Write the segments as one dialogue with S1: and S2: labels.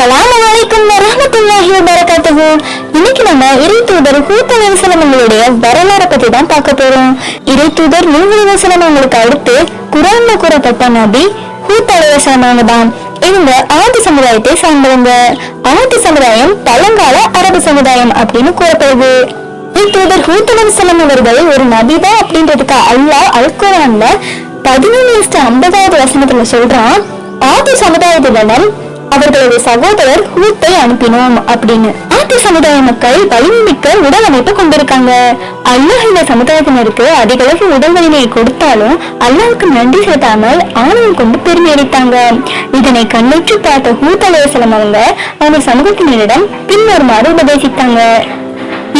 S1: அஸ்ஸலாமு அலைக்கும் வரமத்துல்லாஹி வபரகாத்துஹு இன்னைக்கு நம்ம இறை தூதர் ஹூத் அலைஹிஸ்ஸலாம் வரலாறை பத்தி தான் பார்க்க போறோம். இறை தூதர் நூஹ் அலைஹிஸ்ஸலாம் அடுத்து குரான்ல கூறப்பட்ட நபி ஹூத் அலைஹிஸ்ஸலாம் அவங்க தான். இவங்க ஆதி சமுதாயத்தை சார்ந்தவங்க. ஆதி சமுதாயம் பழங்கால அரபு சமுதாயம் அப்படின்னு கூறப்படுது. தூதர் ஹூத் அலைஹிஸ்ஸலாம் அவர்கள் ஒரு நபிதான் அப்படின்றதுக்கு அல்லாஹ் அல் குரான்ல பதினொன்று ஐம்பதாவது வசனத்துல சொல்றான் ஆதி சமுதாயத்திடம் அவர்களது சகோதரர் ஹூத்தை அனுப்பினோம் அப்படின்னு. ஆதி சமுதாய மக்கள் வலிமைமிக்க உடல் அமைப்பு கொண்டிருக்காங்க. அல்லாஹ் இந்த சமுதாயத்தினருக்கு அதிக அளவு உடல் வலிமையை கொடுத்தாலும் அல்லாவுக்கு நன்றி செலுத்தாமல் ஆணவம் கொண்டு பெருமை அளித்தாங்க. இதனை கண்ணுற்று பார்த்த ஹூத் அலையசலம் அவங்க அவங்க சமூகத்தினரிடம் பின்வருமாறு உபதேசித்தாங்க.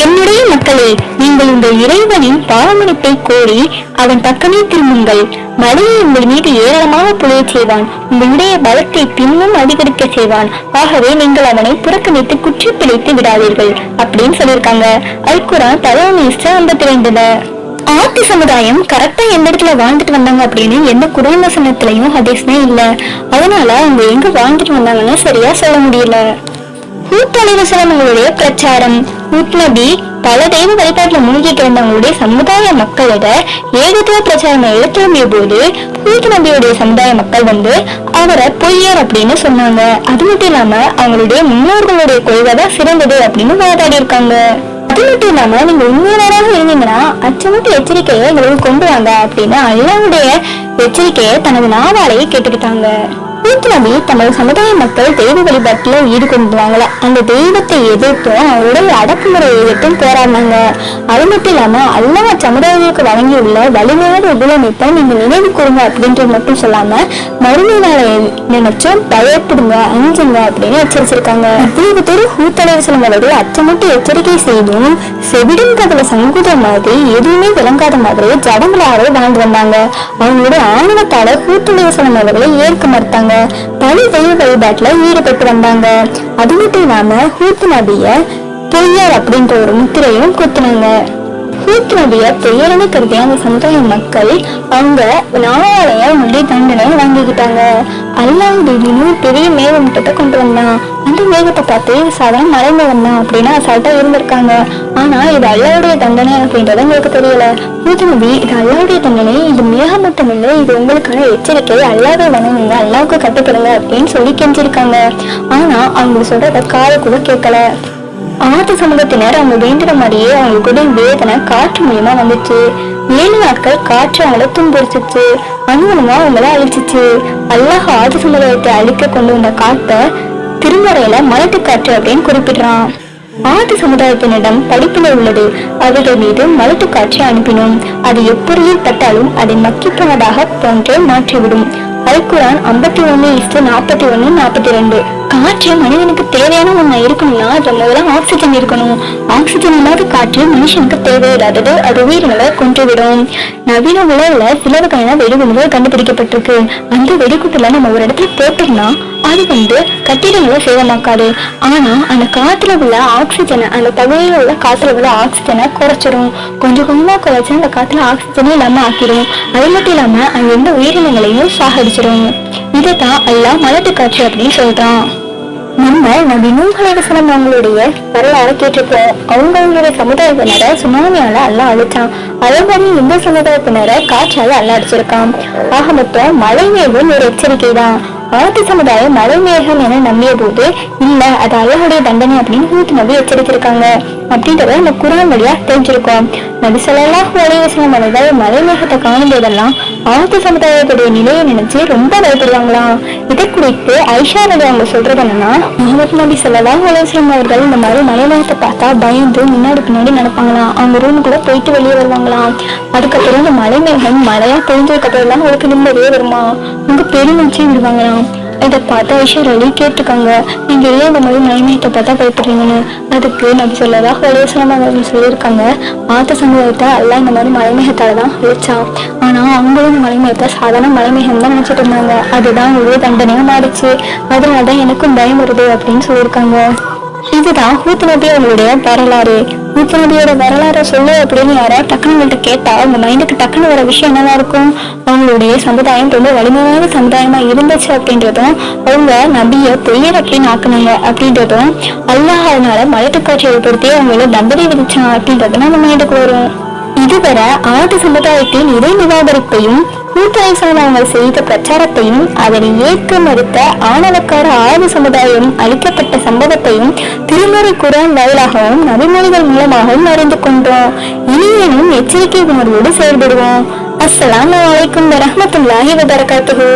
S1: என்னுடைய மக்களே நீங்கள் இந்த இறைவனின் பாவமளிப்பை கோரி அவன் பக்கமே திரும்புங்கள். மழையை உங்கள் மீது ஏராளமாக பொழியச் செய்வான் உங்களுடைய பலத்தை பின்னும் அதிகரிக்க செய்வான் ஆகவே நீங்கள் அவனை புறக்கணித்து குற்றி பிழைத்து விடாதீர்கள் அப்படின்னு சொல்லியிருக்காங்க. அல்குரான் பதினொன்று ஐம்பத்தி ரெண்டுல. ஆத்தி சமுதாயம் கரெக்டா எந்த இடத்துல வாழ்ந்துட்டு வந்தாங்க அப்படின்னு எந்த குரான் வசனத்திலையும் ஹதீஸ்மே இல்ல. அதனால அவங்க எங்க வாழ்ந்துட்டு வந்தாங்கன்னு சரியா சொல்ல முடியல. ஹூத் அலைவசலம் உங்களுடைய பிரச்சாரம். ஹூத் நபி பல தெய்வ வழிபாட்டில் மூழ்கிட்டு இருந்தவங்களுடைய சமுதாய மக்களிட ஏகத்துவ பிரச்சாரம் எடுத்துடைய போது ஹூத் நம்பியுடைய சமுதாய மக்கள் வந்து அவரை பொய்யர் அப்படின்னு சொன்னாங்க. அது மட்டும் இல்லாம அவங்களுடைய முன்னோர்களுடைய கொள்கை தான் சிறந்தது அப்படின்னு வாதாடி இருக்காங்க. அது மட்டும் இல்லாம நீங்க உண்மையாளராக இருந்தீங்கன்னா அச்சமட்டு எச்சரிக்கையை எங்களுக்கு கொண்டு வாங்க அப்படின்னு அல்லாவுடைய எச்சரிக்கையை தனது நாவாலேயே கேட்டுக்கிட்டாங்க. ஹூத் தமது சமுதாய மக்கள் தெய்வ வழிபாட்டில் ஈடுபடுவாங்கள அந்த தெய்வத்தை எதிர்த்தும் அவருடைய அடக்குமுறை எதிர்த்தும் போராடினாங்க. அது மட்டும் இல்லாமல் அல்லாஹ் சமுதாயங்களுக்கு வழங்கியுள்ள வலிமையான உபயோகத்தை நீங்கள் நினைவு கூறுங்க அப்படின்றது மட்டும் சொல்லாம மறுமை நாளை நினைச்சும் பயப்படுங்க அஞ்சுங்க அப்படின்னு எச்சரிச்சிருக்காங்க. இவ்வளவு தூரம் ஹூத்தலைவர் செல்லும் அவர்கள் அச்சமட்டு எச்சரிக்கை செய்தும் செவிடும் கதல சங்குத மாதிரி எதுவுமே விளங்காத மாதிரி ஜடங்களாகவே வாழ்ந்து வந்தாங்க. அவங்களுடைய ஆணவத்தால ஹூத்தலைவர் செல்லும் அவர்களை ஏற்க மறுத்தாங்க. பல தெய்வ வழிபாட்டுல ஈடுபட்டு வந்தாங்க. அது மட்டும் இல்லாம ஹூத் நபிய பொய்யார் அப்படின்ற ஒரு முத்திரையும் குத்துனாங்க. ஹூத் நபிய பெயரென கருதிய? அந்த சமுதாய மக்கள் அவங்க நாளாலைய அவங்களுடைய தண்டனை வாங்கிக்கிட்டாங்க. அல்லாவுடைய இன்னும் பெரிய மேகமூட்டத்தை கொண்டு வந்தான். சந்தேகத்தை பார்த்து இது சாதாரண மலை மேகம் தான் அப்படின்னு அசால்ட்டா இருந்திருக்காங்க. ஆனா இது அல்லாவுடைய தண்டனை அப்படின்றது உங்களுக்கு தெரியல. ஹூத் இது அல்லாவுடைய தண்டனை இது மேகமூட்டம் இல்லை இது உங்களுக்கான எச்சரிக்கை அல்லாவே வணங்குங்க அல்லாவுக்கு கட்டுப்படுங்க அப்படின்னு சொல்லி கெஞ்சிருக்காங்க. ஆனா அவங்க சொல்றத காது கூட கேட்கல. ஆத்து சமூகத்தினர் அவங்க வேண்டுற மாதிரியே அவங்க கூட வேதனை காற்று மூலியமா வந்துச்சு. ஏழு நாட்கள் காற்று அவங்கள துன்புறுத்துச்சு. அனுமனமா அவங்கள அழிச்சிச்சு. அல்லாஹ் ஆதி சமுதாயத்தை அழிக்க கொண்டு வந்த காட்டை திருமறையில மலட்டு காற்று அப்படின்னு குறிப்பிடுறான். ஆதி சமுதாயத்தினிடம் படிப்பினை உள்ளது. அவர்கள் மீது மலட்டு காற்றை அனுப்பினோம். அது எப்பொருளில் பட்டாலும் அதை மக்கி போனதாக போன்றே மாற்றிவிடும். அல்குரான் ஐம்பத்தி ஒண்ணு இஸ்டு நாற்பத்தி ஒண்ணு நாற்பத்தி ரெண்டு காற்று மனிதனுக்கு தேவையான ஒண்ணு இருக்கணும்னா அதுல முதல்ல ஆக்சிஜன் இருக்கணும். ஆக்சிஜன் இல்லாத காற்று மனுஷனுக்கு தேவையில்லாதது அது உயிரினங்களை கொன்றுவிடும். நவீன உலகில் சில வகையான வெடிகுண்டுகள் கண்டுபிடிக்கப்பட்டிருக்கு. அந்த வெடிகுண்டுல நம்ம ஒரு இடத்துல போட்டோம்னா அது வந்து கட்டிடங்களை சேதமாக்காது. ஆனால் அந்த காற்றுல உள்ள ஆக்சிஜனை அந்த பகுதியில் உள்ள காற்றுல உள்ள ஆக்சிஜனை குறைச்சிரும். கொஞ்சம் கொஞ்சமாக குறைச்சி அந்த காற்றுல ஆக்சிஜனே இல்லாமல் ஆக்கிடும் அது மட்டும் இல்லாமல் அங்கே எந்த உயிரினங்களையும் சாகடிச்சிடும் இதை தான் எல்லாம் மலட்டு காற்று அப்படின்னு சொல்கிறான் நம்ம நபி நூகலேசனம் அவங்களுடைய வரலாறு கேட்டிருப்போம் அவங்களுடைய சமுதாயத்தினரை சுனாமியால எல்லாம் அழிச்சான். அதே மாதிரி இந்த சமுதாயத்தினரை காற்றால எல்லாம் அடிச்சிருக்கான். ஆக மொத்தம் மழை மேகம் ஒரு எச்சரிக்கை தான் ஆதி சமுதாயம் மழை மேகம் என நம்பிய போது இல்ல அது அல்லாஹுடைய தண்டனை அப்படின்னு ஹூத் நபி எச்சரித்திருக்காங்க. அப்படின்றத நம்ம குரான் வழியா தெரிஞ்சிருக்கோம். நபி சொல்லலாம் ஒளிவசனம் அவர்கள் மலை மேகத்தை காணும் போதெல்லாம் ஆதி சமுதாயத்துடைய நிலையை நினைச்சு ரொம்ப பயப்படுவாங்களாம் இதை குறித்து ஐஷா நபி அவங்க சொல்றது என்னன்னா முகமது நபி சொல்லலாம் ஒளிவசனம் அவர்கள் இந்த மாதிரி மலை மேகத்தை பார்த்தா பயந்து முன்னாடி பின்னாடி நடப்பாங்களாம் அவங்க ரூம் கூட போயிட்டு வெளியே வருவாங்களாம் அதுக்கப்புறம் இந்த மலை மேகம் மழையா பொழிஞ்சதுக்கு அப்புறம் தான் உங்களுக்கு நிம்மதியே வருமா? உங்க பெருமிச்சு விடுவாங்களாம். இதை பார்த்து ஐஷர் அலி கேட்டிருக்காங்க நீங்க ஏன் இந்த மாதிரி நயமயத்தை பார்த்தா பயப்படுறீங்கன்னு? அதுக்கு நபி சொல்லதா ஹொலேசனம் அவர்கள் சொல்லியிருக்காங்க. ஆத்த சமுதாயத்தை எல்லாம் இந்த மாதிரி மலைமேகத்தால தான் அழிச்சான் ஆனா அவங்களும் இந்த மலைமேகத்தை சாதாரண மலைமேகம் தான் நினைச்சிட்டு இருந்தாங்க. அதுதான் அவங்களுடைய தண்டனையா மாறிச்சு. அதனாலதான் எனக்கும் பயம் வருது அப்படின்னு சொல்லியிருக்காங்க. இதுதான் ஹூத் நபி அவங்களுடைய வரலாறு. மூத்த நபியோட வரலாறை சொல்லு அப்படின்னு யாராவது டக்குனு உங்கள்கிட்ட உங்க மைண்டுக்கு டக்குனு வர விஷயம் என்னவா இருக்கும்? அவங்களுடைய சமுதாயம் ரொம்ப வலிமையான சமுதாயமா இருந்துச்சு அப்படின்றதும் அவங்க நபிய அப்படின்னு ஆக்குனாங்க அப்படின்றதும் அல்லாஹ் அதனால மலட்டு ஏற்படுத்தி அவங்கள தண்டனை விதிச்சான் அப்படின்றது நம்ம மைண்டுக்கு வரும். இதுவரை ஆட்டு சமுதாயத்தின் இறை நிராகரிப்பையும் கூட்டணி சாணவங்கள் செய்த பிரச்சாரத்தையும் அதனை ஏற்க மறுத்த ஆணவக்கார ஆய்வு சமுதாயம் அளிக்கப்பட்ட சம்பவத்தையும் திருமுறை குரான் வாயிலாகவும் நபிமொழிகள் மூலமாகவும் அறிந்து கொண்டோம். இனியேனும் எச்சரிக்கை உணர்வோடு செயல்படுவோம். அஸ்லாம் வலைக்கும் வரமத்துல்லாஹி வபரகாத்துஹு.